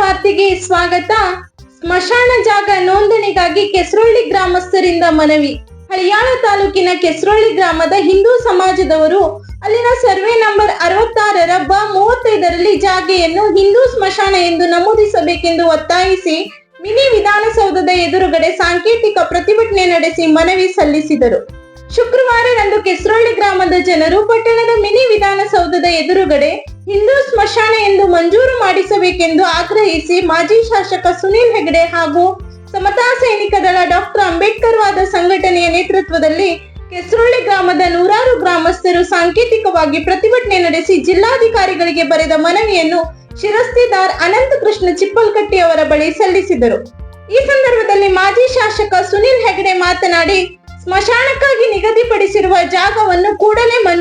ವಾರ್ತೆಗೆ ಸ್ವಾಗತ. ಸ್ಮಶಾನ ಜಾಗ ನೋಂದಣಿಗಾಗಿ ಕೆಸರೊಳ್ಳಿ ಗ್ರಾಮಸ್ಥರಿಂದ ಮನವಿ. ಹಳಿಯಾಳ ತಾಲೂಕಿನ ಕೆಸರೊಳ್ಳಿ ಗ್ರಾಮದ ಹಿಂದೂ ಸಮಾಜದವರು ಅಲ್ಲಿನ ಸರ್ವೆ ನಂಬರ್ ಅರವತ್ತಾರರ ಬ ಮೂವತ್ತೈದರಲ್ಲಿ ಜಾಗೆಯನ್ನು ಹಿಂದೂ ಸ್ಮಶಾನ ಎಂದು ನಮೂದಿಸಬೇಕೆಂದು ಒತ್ತಾಯಿಸಿ ಮಿನಿ ವಿಧಾನಸೌಧದ ಎದುರುಗಡೆ ಸಾಂಕೇತಿಕ ಪ್ರತಿಭಟನೆ ನಡೆಸಿ ಮನವಿ ಸಲ್ಲಿಸಿದರು. ಶುಕ್ರವಾರದಂದು ಕೆಸರೊಳ್ಳಿ ಗ್ರಾಮದ ಜನರು ಪಟ್ಟಣದ ಮಿನಿ ವಿಧಾನಸೌಧದ ಎದುರುಗಡೆ ಹಿಂದೂ ಸ್ಮಶಾನ ಎಂದು ಮಂಜೂರು ಮಾಡಿಸಬೇಕೆಂದು ಆಗ್ರಹಿಸಿ ಮಾಜಿ ಶಾಸಕ ಸುನೀಲ್ ಹೆಗಡೆ ಹಾಗೂ ಸಮತಾ ಸೈನಿಕ ದಳ ಡಾಕ್ಟರ್ ಅಂಬೇಡ್ಕರ್ ವಾದ ಸಂಘಟನೆಯ ನೇತೃತ್ವದಲ್ಲಿ ಕೆಸರೊಳ್ಳಿ ಗ್ರಾಮದ ನೂರಾರು ಗ್ರಾಮಸ್ಥರು ಸಾಂಕೇತಿಕವಾಗಿ ಪ್ರತಿಭಟನೆ ನಡೆಸಿ ಜಿಲ್ಲಾಧಿಕಾರಿಗಳಿಗೆ ಬರೆದ ಮನವಿಯನ್ನು ಶಿರಸ್ತಿದಾರ್ ಅನಂತ ಕೃಷ್ಣ ಚಿಪ್ಪಲ್ಕಟ್ಟಿ ಅವರ ಬಳಿ ಸಲ್ಲಿಸಿದರು. ಈ ಸಂದರ್ಭದಲ್ಲಿ ಮಾಜಿ ಶಾಸಕ ಸುನೀಲ್ ಹೆಗಡೆ ಮಾತನಾಡಿ, ಸ್ಮಶಾನಕ್ಕಾಗಿ ನಿಗದಿಪಡಿಸಿರುವ ಕೂಡಲೇ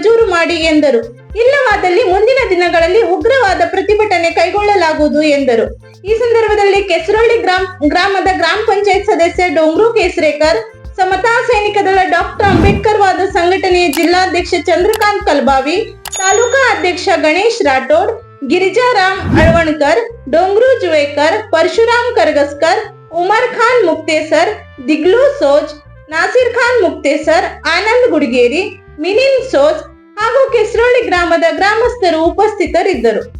ಮಂಜೂರು ಮಾಡಿ ಎಂದರು. ಇಲ್ಲವಾದಲ್ಲಿ ಮುಂದಿನ ದಿನಗಳಲ್ಲಿ ಉಗ್ರವಾದ ಪ್ರತಿಭಟನೆ ಕೈಗೊಳ್ಳಲಾಗುವುದು ಎಂದರು. ಈ ಸಂದರ್ಭದಲ್ಲಿ ಕೆಸರೊಳ್ಳಿ ಗ್ರಾಮ, ಗ್ರಾಮದ ಗ್ರಾಮ ಪಂಚಾಯತ್ ಸದಸ್ಯ ಡೊಂಗ್ರು ಕೇಸರೇಕರ್, ಸಮತಾ ಸೈನಿಕ ದಳ ಡಾಕ್ಟರ್ ಅಂಬೇಡ್ಕರ್ ವಾದ ಸಂಘಟನೆಯ ಜಿಲ್ಲಾಧ್ಯಕ್ಷ ಚಂದ್ರಕಾಂತ್ ಕಲ್ಬಾವಿ, ತಾಲೂಕಾ ಅಧ್ಯಕ್ಷ ಗಣೇಶ್ ರಾಠೋಡ್ ಗಿರಿಜಾರಾಮ್ ಅಳ್ವಣ್ಕರ್, ಡೊಂಗ್ರು ಜುವೇಕರ್, ಪರಶುರಾಮ್ ಕರ್ಗಸ್ಕರ್, ಉಮರ್ ಖಾನ್ ಮುಕ್ತೇಸರ್, ದಿಗ್ಲೂ ಸೋಜ್, ನಾಸಿರ್ ಖಾನ್ ಮುಕ್ತೇಸರ್, ಆನಂದ್ ಗುಡಿಗೇರಿ ಮಿನಿನ್ ಸೋಜ್ ಹಾಗೂ ಕೆಸರೊಳ್ಳಿ ಗ್ರಾಮದ ಗ್ರಾಮಸ್ಥರು ಉಪಸ್ಥಿತರಿದ್ದರು.